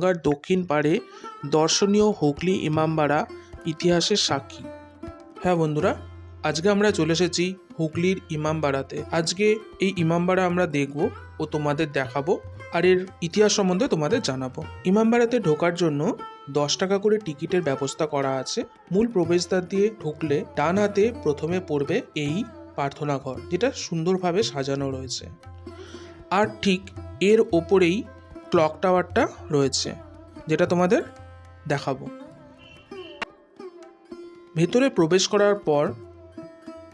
গঙ্গার দক্ষিণ পাড়ে দর্শনীয় হুগলি ইমামবাড়া ইতিহাসের সাক্ষী। হ্যাঁ বন্ধুরা, আজকে আমরা চলে এসেছি হুগলির ইমামবাড়াতে। আজকে এই ইমামবাড়া আমরা দেখব ও তোমাদের দেখাবো আর এর ইতিহাস সম্বন্ধে তোমাদের জানাব। ইমামবাড়াতে ঢোকার জন্য দশ টাকা করে টিকিটের ব্যবস্থা করা আছে। মূল প্রবেশদ্বার দিয়ে ঢুকলে ডান হাতে প্রথমে পড়বে এই প্রার্থনা ঘর যেটা সুন্দরভাবে সাজানো রয়েছে। আর ঠিক এর ওপরেই ক্লক টাওয়ারটা রয়েছে, যেটা তোমাদের দেখাবো। ভেতরে প্রবেশ করার পর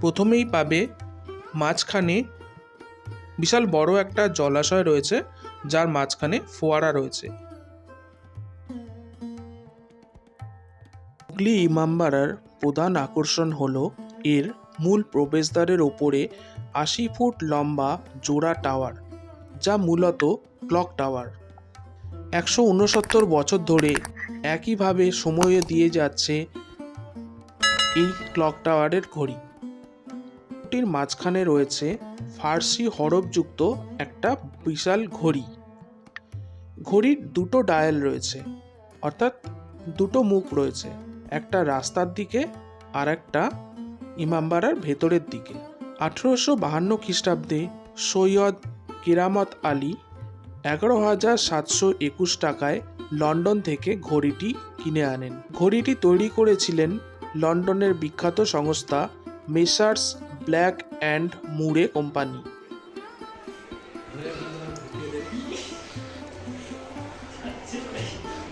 প্রথমেই পাবে মাঝখানে বিশাল বড় একটা জলাশয় রয়েছে, যার মাঝখানে ফোয়ারা রয়েছে। হুগলি ইমামবাড়ার প্রধান আকর্ষণ হল এর মূল প্রবেশদ্বারের ওপরে আশি ফুট লম্বা জোড়া টাওয়ার, যা মূলত ক্লক টাওয়ার। একশো উনসত্তর বছর ধরে একইভাবে সময় দিয়ে যাচ্ছে এই ক্লক টাওয়ারের ঘড়ি। ঘড়িটির মাঝখানে রয়েছে ফার্সি হরফযুক্ত একটা বিশাল ঘড়ি। ঘড়ির দুটো ডায়াল রয়েছে, অর্থাৎ দুটো মুখ রয়েছে, একটা রাস্তার দিকে আর একটা ইমামবাড়ার ভেতরের দিকে। আঠেরোশো বাহান্ন খ্রিস্টাব্দে সৈয়দ কেরামত আলী এগারো হাজার সাতশো একুশ টাকায় লন্ডন থেকে ঘড়িটি কিনে আনেন। ঘড়িটি তৈরি করেছিলেন লন্ডনের বিখ্যাত সংস্থা Messrs Black and Murray company.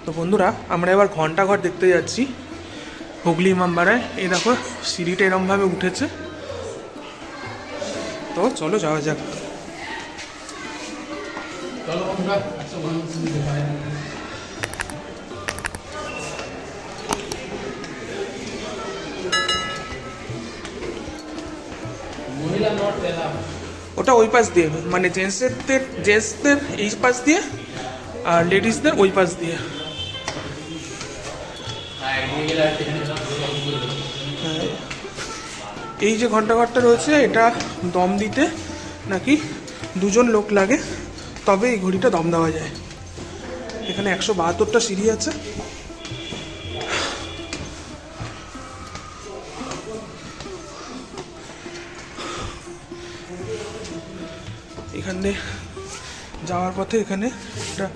তো বন্ধুরা, আমরা এবার ঘন্টাঘর দেখতে যাচ্ছি হুগলি ইমামবাড়ায়। এই দেখো, সিঁড়িটা এরমভাবে উঠেছে। তো চলো যাওয়া যাক। ওটা ওই পাশ দিয়ে মানে জেন্টসদের জেন্টসদের এই পাশ দিয়ে আর লেডিসদের ওই পাশ দিয়ে। হ্যাঁ। এই যে ঘন্টাঘরটা রয়েছে এটা দম দিতে নাকি দুজন লোক লাগে? তবে এই ঘড়িটা দম দেওয়া যায়। এখানে একশো বাহাত্তরটা সিঁড়ি আছে। এখানে যাওয়ার পথে এখানে একটা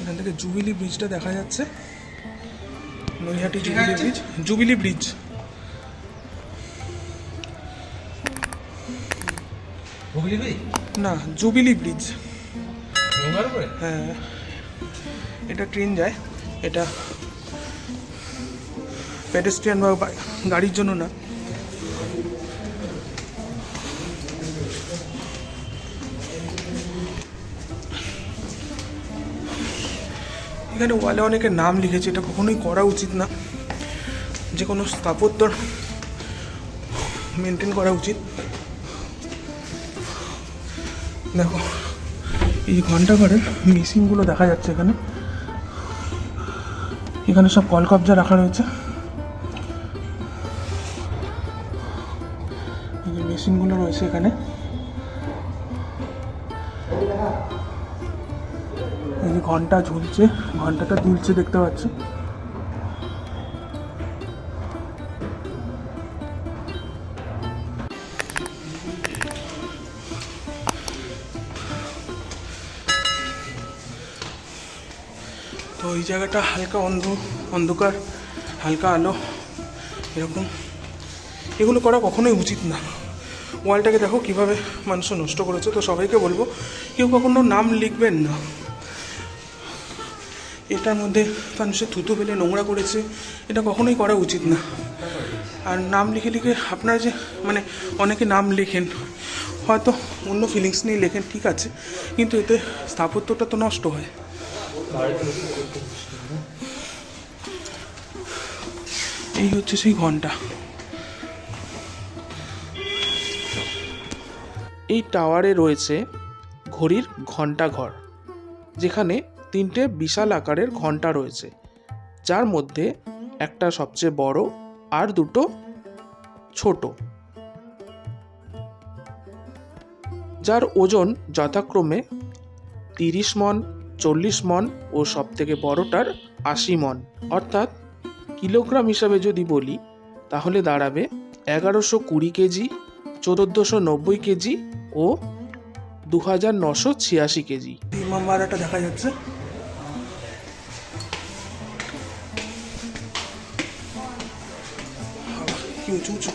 এখান থেকে জুবিলি ব্রিজটা দেখা যাচ্ছে। Naihati jubilee bridge jubilee bridge. না জুবিলি ব্রিজ। হ্যাঁ। এটা ট্রেন যায় এটা পেডেস্ট্রিয়ান বা বা- গাড়ির জন্য না। এখানে ওয়ালে অনেকে নাম লিখেছে, এটা কখনোই করা উচিত না। যে কোনো স্থাপত্যর মেনটেন করা উচিত। দেখো, এই ঘণ্টা ঘরের মেশিনগুলো দেখা যাচ্ছে এখানে। এখানে সব কলকবজা রাখা রয়েছে। এই যে মেশিনগুলো রয়েছে এখানে। ঘণ্টা ঝুলছে, ঘন্টাটা দুলছে দেখতে পাচ্ছি। তো এই জায়গাটা হালকা অন্ধ অন্ধকার, হালকা আলো, এরকম। এগুলো করা কখনোই উচিত না। ওয়ালটাকে দেখো কীভাবে মানুষ নষ্ট করেছে। তো সবাইকে বলব, কেউ কখনো নাম লিখবেন না। এটার মধ্যে মানুষের থুতু ফেলে নোংরা করেছে, এটা কখনোই করা উচিত না। আর নাম লিখে লিখে আপনারা যে মানে অনেকে নাম লেখেন, হয়তো অন্য ফিলিংস নিয়ে লেখেন, ঠিক আছে, কিন্তু এতে স্থাপত্যটা তো নষ্ট হয়। এই হচ্ছে সেই ঘণ্টা। এই টাওয়ারে রয়েছে ঘড়ির ঘন্টাঘর, যেখানে তিনটে বিশাল আকারের ঘণ্টা রয়েছে, যার মধ্যে একটা সবচেয়ে বড় আর দুটো ছোট, যার ওজন যথাক্রমে তিরিশ মন, চল্লিশ মন ও সবথেকে বড়টার আশি মন। অর্থাৎ কিলোগ্রাম হিসাবে যদি বলি, তাহলে দাঁড়াবে এগারোশো কুড়ি কেজি, চোদ্দোশো নব্বই কেজি ও দু হাজার নশো ছিয়াশি কেজি। ইমামবাড়াটা দেখা যাচ্ছে। উঁচু উঁচু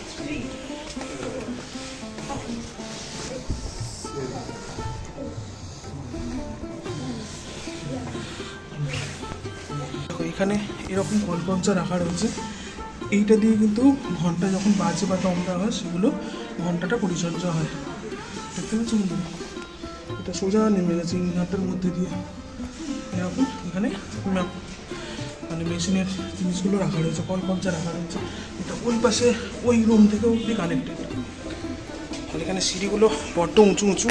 এখানে এরকম কলকঞ্চা রাখা রয়েছে। এইটা দিয়ে কিন্তু ঘণ্টা যখন বাজে বা দেওয়া হয়, সেগুলো ঘন্টাটা পরিচর্যা হয়। দেখতে পাচ্ছ কিন্তু এটা সোজা নেমে গেছে ইনভার্টার মধ্যে দিয়ে। এরকম এখানে মানে মেশিনের জিনিসগুলো রাখা রয়েছে কলকঞ্চা রাখা রয়েছে। এটা ওই পাশে ওই রুম থেকে অব্দি কানেক্টেড আর এখানে সিঁড়িগুলো বড্ড উঁচু উঁচু।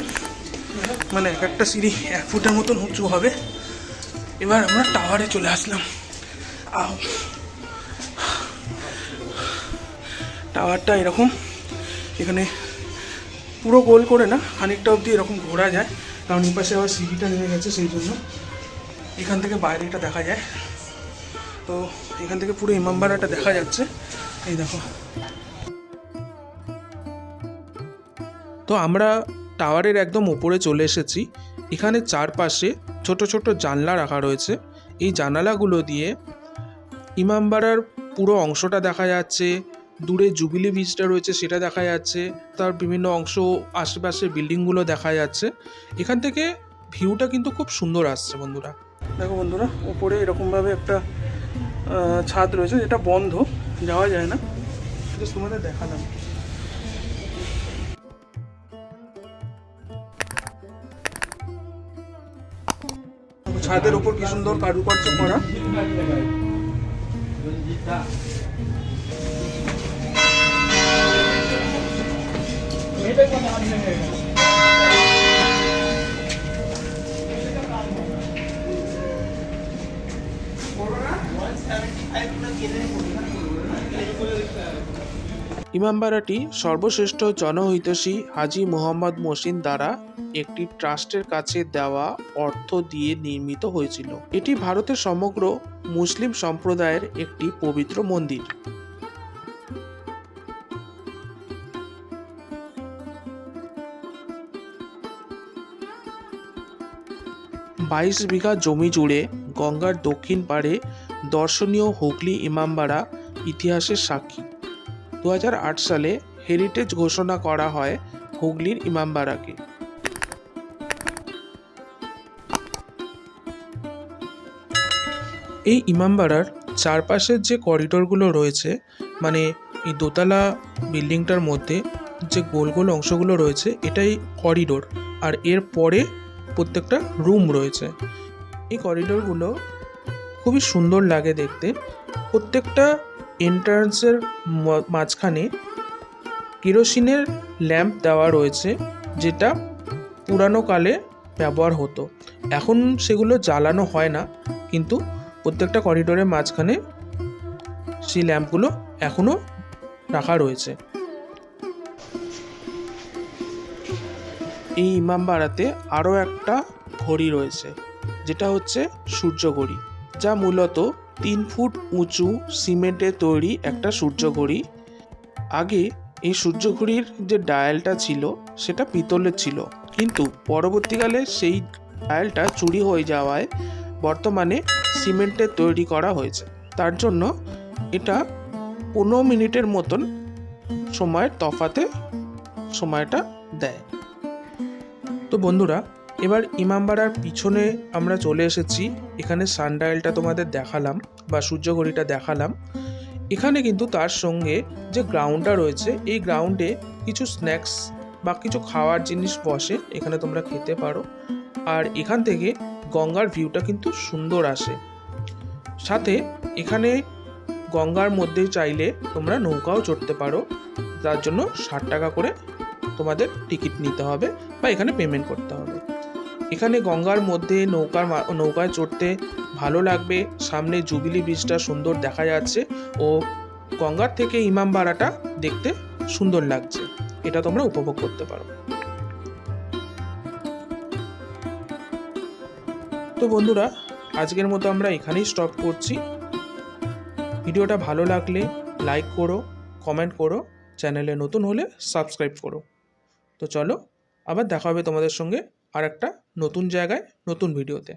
মানে এক একটা সিঁড়ি এক ফুটের মতন উঁচু হবে। এবার আমরা টাওয়ারে চলে আসলাম। টাওয়ারটা এরকম। এখানে পুরো গোল করে না, খানিকটা অবধি এরকম ঘোরা যায়। কারণ এই পাশে আবার সিঁড়িটা নেমে গেছে, সেই জন্য। এখান থেকে বাইরেটা দেখা যায়। তো এখান থেকে পুরো ইমামবাড়াটা দেখা যাচ্ছে। এই দেখো। তো আমরা টাওয়ারের একদম উপরে চলে এসেছি। এখানে চারপাশে ছোট ছোট জানলা রাখা রয়েছে। এই জানালাগুলো দিয়ে ইমামবাড়ার পুরো অংশটা দেখা যাচ্ছে। দূরে জুবিলি বিচটা রয়েছে, সেটা দেখা যাচ্ছে। তার বিভিন্ন অংশ, আশেপাশের বিল্ডিংগুলো দেখা যাচ্ছে। এখান থেকে ভিউটা কিন্তু খুব সুন্দর আসছে বন্ধুরা। দেখো বন্ধুরা উপরে এরকমভাবে একটা ছাদ রয়েছে যেটা বন্ধ যাওয়া যায় না। তোমাদের দেখালাম। ছাদের উপর কি সুন্দর কারুকার্য করা? ইমামবাড়াটি সর্বশ্রেষ্ঠ জনহিতৈষী হাজী মোহাম্মদ মসিন দ্বারা একটি ট্রাস্টের কাছে দেওয়া অর্থ দিয়ে নির্মিত হয়েছিল। এটি ভারতের সমগ্র মুসলিম সম্প্রদায়ের একটি পবিত্র মন্দির। বাইশ বিঘা জমি জুড়ে গঙ্গার দক্ষিণ পাড়ে দর্শনীয় হুগলি ইমামবাড়া ইতিহাসের সাক্ষী। দু হাজার আট সালে হেরিটেজ ঘোষণা করা হয় হুগলির ইমামবাড়াকে এই ইমামবাড়ার চারপাশের যে করিডোরগুলো রয়েছে মানে এই দোতলা বিল্ডিংটার মধ্যে যে গোল গোল অংশগুলো রয়েছে, এটাই করিডোর। আর এর পরে প্রত্যেকটা রুম রয়েছে। এই করিডোরগুলো খুবই সুন্দর লাগে দেখতে। প্রত্যেকটা এন্ট্রান্সের মাঝখানে কেরোসিনের ল্যাম্প দেওয়া রয়েছে, যেটা পুরানো কালে ব্যবহার হতো। এখন সেগুলো জ্বালানো হয় না, কিন্তু প্রত্যেকটা করিডোরের মাঝখানে সেই ল্যাম্পগুলো এখনও রাখা রয়েছে। এই ইমামবাড়াতে আরও একটা ঘড়ি রয়েছে, যেটা হচ্ছে সূর্য ঘড়ি, যা মূলত তিন ফুট উঁচু সিমেন্টে তৈরি একটা সূর্য ঘড়ি আগে এই সূর্য ঘড়ির যে ডায়ালটা ছিল, সেটা পিতলের ছিল। কিন্তু পরবর্তীকালে সেই ডায়ালটা চুরি হয়ে যাওয়ায় বর্তমানে সিমেন্টের তৈরি করা হয়েছে। তার জন্য এটা পনেরো মিনিটের মতন সময়ের তফাতে, সময়টা দেয়। তো বন্ধুরা এবার ইমামবাড়ার পিছনে আমরা চলে এসেছি। এখানে সানডাইলটা তোমাদের দেখালাম বা সূর্য ঘড়িটা দেখালাম। এখানে কিন্তু তার সঙ্গে যে গ্রাউন্ডটা রয়েছে, এই গ্রাউন্ডে কিছু স্ন্যাক্স বা কিছু খাওয়ার জিনিস বসে, এখানে তোমরা খেতে পারো। আর এখান থেকে গঙ্গার ভিউটা কিন্তু সুন্দর আসে। সাথে এখানে গঙ্গার মধ্যে চাইলে তোমরা নৌকাও চড়তে পারো। তার জন্য ষাট টাকা করে তোমাদের টিকিট নিতে হবে বা এখানে পেমেন্ট করতে হবে। এখানে গঙ্গার মধ্যে নৌকার নৌকায় চড়তে ভালো লাগবে। সামনে জুবিলি ব্রিজটা সুন্দর দেখা যাচ্ছে ও গঙ্গার থেকে ইমামবাড়াটা দেখতে সুন্দর লাগছে। এটা তোমরা উপভোগ করতে পারো। তো বন্ধুরা, আজকের মতো আমরা এখানেই স্টপ করছি। ভিডিওটা ভালো লাগলে লাইক করো কমেন্ট করো চ্যানেলে নতুন হলে সাবস্ক্রাইব করো। তো চলো, আবার দেখা হবে তোমাদের সঙ্গে আর একটা নতুন জায়গায় নতুন ভিডিওতে।